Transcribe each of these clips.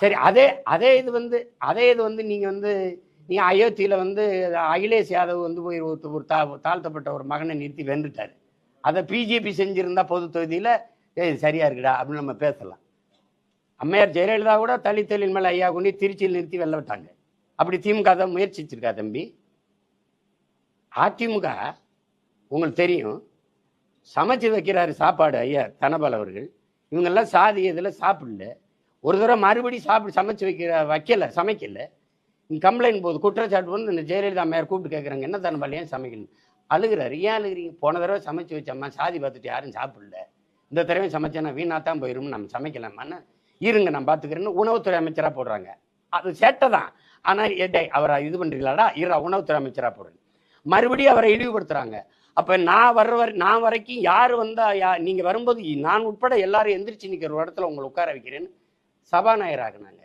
சரி அதே அதே இது வந்து அதே இது வந்து நீங்க வந்து நீங்க அயோத்தியில வந்து அகிலேஷ் யாதவ் வந்து போய் ஒரு ஒரு தா தாழ்த்தப்பட்ட ஒரு மகனை நிறுத்தி வென்றுட்டார். அதை பிஜேபி செஞ்சிருந்தா பொது தொகுதியில ஏய் சரியா இருக்குடா அப்படின்னு நம்ம பேசலாம். அம்மையார் ஜெயலலிதா கூட தலித்தலின் மேலே ஐயா கொண்டு திருச்சியில் நிறுத்தி வெளில விட்டாங்க. அப்படி திமுக தான் முயற்சிச்சிருக்கா தம்பி? அதிமுக உங்களுக்கு தெரியும் சமைச்சு வைக்கிறாரு சாப்பாடு ஐயா தனபால் அவர்கள். இவங்கெல்லாம் சாதி இதில் சாப்பிடல. ஒரு தடவை மறுபடி சாப்பிடு சமைச்சு வைக்கிற வைக்கல சமைக்கல. கம்ப்ளைண்ட் போது குற்றச்சாட்டு வந்து இந்த ஜெயலலிதா அம்மையார் கூப்பிட்டு கேட்குறாங்க என்ன தன் பள்ளியும் சமைக்கணும். அழுகிறாரு. ஏன் அழுகிறீங்க? போன தடவை சமைச்சு வச்சம்மா சாதி பார்த்துட்டு யாரும் சாப்பிடல. இந்த தடவை சமைச்சேன்னா வீணா தான் போயிரும் நம்ம சமைக்கலாமான்னு? இருங்க நான் பார்த்துக்கிறேன்னு உணவுத்துறை அமைச்சராக போடுறாங்க. அது சேட்டை தான். ஆனால் டேய் அவரை இது பண்ணுறீங்களாடா இரா உணவுத்துறை அமைச்சராக போடுறேன் மறுபடியும் அவரை இழிவுபடுத்துறாங்க. அப்போ நான் வர்ற வரை நான் வரைக்கும் யார் வந்தால் யா நீங்கள் வரும்போது நான் உட்பட எல்லாரும் எந்திரிச்சு நிற்கிற ஒரு இடத்துல உங்களை உட்கார வைக்கிறேன்னு சபாநாயகர் ஆகினாங்க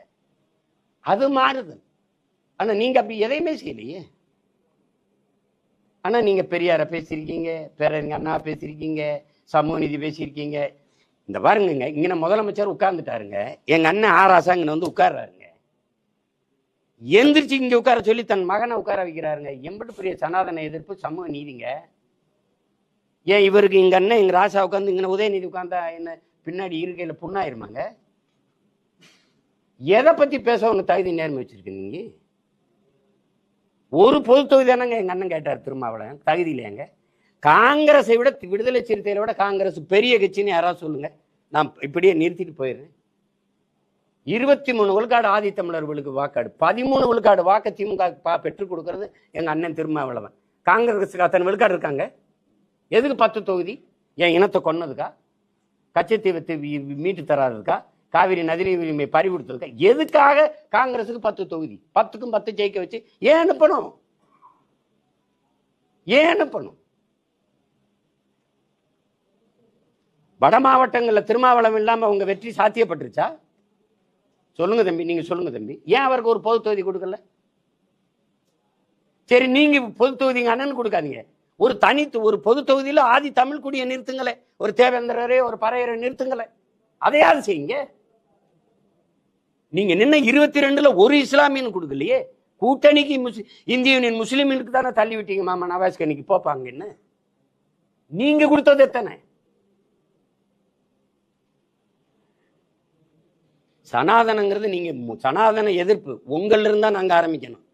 அது மாறுது. ஆனால் நீங்க அப்படி எதையுமே செய்யலையே. ஆனால் நீங்க பெரியாரை பேசியிருக்கீங்க பேரறிஞர் அண்ணா பேசியிருக்கீங்க சமூக நீதி பேசியிருக்கீங்க. இந்த பாருங்கங்க இங்க முதலமைச்சர் உட்கார்ந்துட்டாருங்க. எங்க அண்ணன் ஆராசா இங்கே வந்து உட்கார்றாருங்க. எந்திரிச்சு இங்க உட்கார சொல்லி தன் மகனை உட்கார வைக்கிறாருங்க. எம்பிட்டு பெரிய சனாதன எதிர்ப்பு சமூக நீதிங்க. ஏன் இவருக்கு இங்கே அண்ணன் எங்க ராசா உட்காந்து இங்க உதயநிதி உட்காந்தா என்ன பின்னாடி இருக்கையில் புண்ணாயிருமாங்க? எதை பத்தி பேச உங்க தகுதி நேர்மை வச்சிருக்கீங்க நீங்க? ஒரு பொது தொகுதி தானங்க எங்க அண்ணன் கேட்டார் திருமாவளவன். தகுதி இல்லையாங்க. காங்கிரஸை விட விடுதலை சிறுத்தைகளை விட காங்கிரஸ் பெரிய கட்சின்னு யாராவது சொல்லுங்க. நான் இப்படியே நிறுத்திட்டு போயிடுறேன். இருபத்தி மூணு விழுக்காடு ஆதி தமிழர்களுக்கு வாக்காடு. பதிமூணு விழுக்காடு வாக்க திமுக பா பெற்றுக் கொடுக்கறது எங்க அண்ணன் திருமாவளவன். காங்கிரஸுக்கு அத்தனை விழுக்காடு இருக்காங்க. எதுக்கு பத்து தொகுதி? என் இனத்தை கொன்னதுக்கா? கச்சத்தீவத்தை மீட்டு தராததுக்கா? காவிரி நதிநீர் உரிமை பறி கொடுத்ததுக்கா எதுக்காக காங்கிரஸுக்கு பத்து தொகுதி? பத்துக்கும் பத்து ஜெயிக்க வச்சு ஏன் அனுப்பணும்? ஏன் அனுப்பணும்? வட மாவட்டங்களில் திருமாவளம் இல்லாமல் அவங்க வெற்றி சாத்தியப்பட்டுருச்சா? சொல்லுங்க தம்பி நீங்கள் சொல்லுங்க தம்பி. ஏன் அவருக்கு ஒரு பொது தொகுதி கொடுக்கல? சரி நீங்கள் பொது தொகுதிங்க அண்ணன் கொடுக்காதீங்க. ஒரு தனி ஒரு பொது தொகுதியில ஆதி தமிழ் குடியை நிறுத்துங்களே. ஒரு தேவேந்திரரே ஒரு பறையரை நிறுத்துங்களே. அதையாவது செய்யுங்க? நீங்க நின்ன இருபத்தி ரெண்டுல ஒரு இஸ்லாமியன் கொடுக்கலையே? கூட்டணிக்கு முஸ்லி இந்திய யூனியன் முஸ்லீம்களுக்கு தானே தள்ளி விட்டீங்க மாமா நவாஸ் கனிக்கு போப்பாங்க என்ன? நீங்க கொடுத்தது எத்தனை? சனாதனங்கிறது நீங்க சனாதன எதிர்ப்பு. உங்கள்ல இருந்தா நாங்க ஆரம்பிக்கணும்.